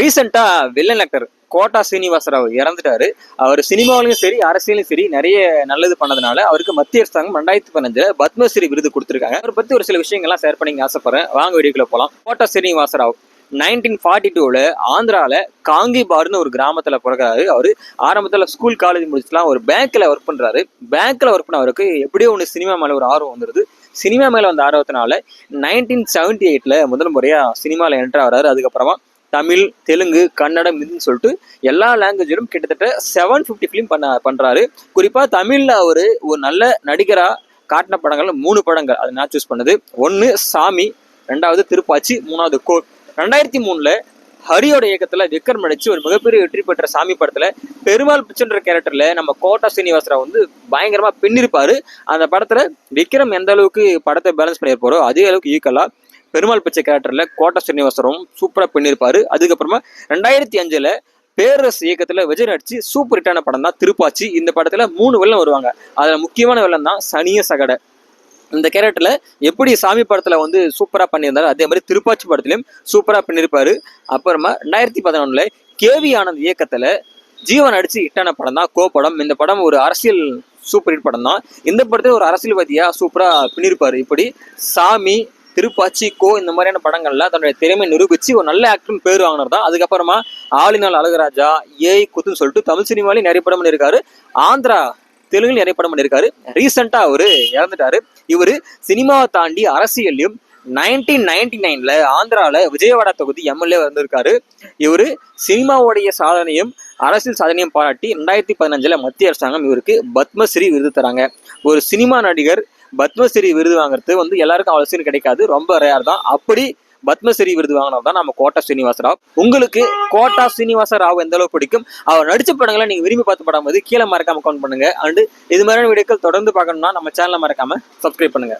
ரீசெண்டா villain actor quota Srinivasa Rao இறந்துட்டாரு. அவர் சினிமாவிலும் சரி அரசியலும் சரி நிறைய நல்லது பண்ணதுனால அவருக்கு மத்திய அரசாங்கம் ரெண்டாயிரத்தி பதினஞ்சுல பத்மஸ்ரீ விருது கொடுத்துருக்காங்க. அவரை பத்தி ஒரு சில விஷயங்கள்லாம் ஷேர் பண்ணிங்க ஆசைப்படுறேன். வாங்க வீடியோக்குள்ள போலாம். கோட்டா சீனிவாசராவ் நைன்டீன் ஃபார்ட்டி டூவில் ஆந்திராவில் காங்கிபார்னு ஒரு கிராமத்தில் பிறகுறாரு அவர் ஆரம்பத்தில் ஸ்கூல் காலேஜ் முடிச்சுலாம் ஒரு பேங்க்கில் ஒர்க் பண்ணுறாரு பேங்க்கில் ஒர்க் பண்ணவருக்கு எப்படியோ ஒன்று சினிமா மேலே ஒரு ஆர்வம் வந்துடுது சினிமா மேலே வந்த ஆர்வத்தினால நைன்டீன் செவன்ட்டி எயிட்டில் முதல் முறையாக சினிமாவில் என்ட்ரு ஆகிறாரு அதுக்கப்புறமா தமிழ் தெலுங்கு கன்னடம் இதுன்னு சொல்லிட்டு எல்லா லாங்குவேஜிலும் கிட்டத்தட்ட செவன் ஃபிஃப்டி ஃபிலிம் பண்ண பண்ணுறாரு குறிப்பாக தமிழில் அவர் ஒரு நல்ல நடிகராக காட்டின படங்கள் மூணு படங்கள் அதை நான் சூஸ் பண்ணது. ஒன்று சாமி. ரெண்டாவது திருப்பாச்சி. மூணாவது கோட் ரெண்டாயிரத்தி மூணில் ஹரியோட இயக்கத்தில் விக்ரம் நடிச்சு ஒரு மிகப்பெரிய வெற்றி பெற்ற சாமி படத்தில் பெருமாள் பிச்சுன்ற கேரக்டரில் நம்ம கோட்டா சீனிவாசராவ் வந்து பயங்கரமாக பின்னிருப்பார். அந்த படத்தில் விக்ரம் எந்த அளவுக்கு படத்தை பேலன்ஸ் பண்ணியிருப்பாரோ அதே அளவுக்கு ஈக்கலாக பெருமாள் பிச்சை கேரக்டரில் கோட்டா ஸ்ரீனிவாசரும் சூப்பராக பின்னிருப்பாரு. அதுக்கப்புறமா ரெண்டாயிரத்தி அஞ்சில் பேரரசு இயக்கத்தில் விஜய் நடிச்சு சூப்பர் ஹிட்டான படம் தான் திருப்பாச்சி. இந்த படத்தில் மூணு வெள்ளம் வருவாங்க. அதில் முக்கியமான வெள்ளம் தான் சனிய சகட. இந்த கேரக்டரில் எப்படி சாமி படத்தில் வந்து சூப்பராக பண்ணியிருந்தாரு அதே மாதிரி திருப்பாச்சி படத்துலையும் சூப்பராக பண்ணியிருப்பார் அப்புறமா ரெண்டாயிரத்தி பதினொன்றில் கேவி ஆனந்த் இயக்கத்தில் ஜீவன் அடித்து ஹிட்டான படம் தான் கோ படம் இந்த படம் ஒரு அரசியல் சூப்பர் ஹிட் படம் தான் இந்த படத்துல ஒரு அரசியல்வாதியாக சூப்பராக பின்னிருப்பார். இப்படி சாமி திருப்பாச்சி கோ இந்த மாதிரியான படங்கள்ல தன்னுடைய திறமை நிரூபிச்சு ஒரு நல்ல ஆக்டர்னு பேர் வாங்கினது தான். அதுக்கப்புறமா ஆளினால் அழகராஜா ஏய் குத்துன்னு சொல்லிட்டு தமிழ் சினிமாலையும் நிறைய படம் பண்ணியிருக்காரு. ஆந்திரா தெலுங்குல நிறைய படம் பண்ணியிருக்காரு. ரீசெண்டா அவரு இறந்துட்டாரு. இவரு சினிமாவை தாண்டி அரசியல்லையும் நைன்டீன் நைன்டி நைன்ல ஆந்திரால விஜயவாடா தொகுதி எம்எல்ஏ வந்திருக்காரு. இவரு சினிமாவுடைய சாதனையும் அரசியல் சாதனையும் பாராட்டி ரெண்டாயிரத்தி பதினஞ்சுல மத்திய அரசாங்கம் இவருக்கு பத்மஸ்ரீ விருது தராங்க. ஒரு சினிமா நடிகர் பத்மஸ்ரீ விருது வாங்குறது வந்து எல்லாருக்கும் அவசியம் கிடைக்காது. ரொம்ப ரேர் தான். அப்படி பத்மஸ்ரீ விருது வாங்கினவர் தான் நம்ம கோட்டா ஸ்ரீனிவாச ராவ் உங்களுக்கு கோட்டா ஸ்ரீனிவாச ராவ் எந்த அளவுக்கு பிடிக்கும்? அவர் நடிச்ச படங்களை நீங்க விரும்பி பார்த்து படம் போது கீழே மறக்காம கவுண்ட் பண்ணுங்க. அண்டு இது மாதிரியான வீடியோக்கள் தொடர்ந்து பார்க்கணும்னா நம்ம சேனலை மறக்காம சப்ஸ்கிரைப் பண்ணுங்க.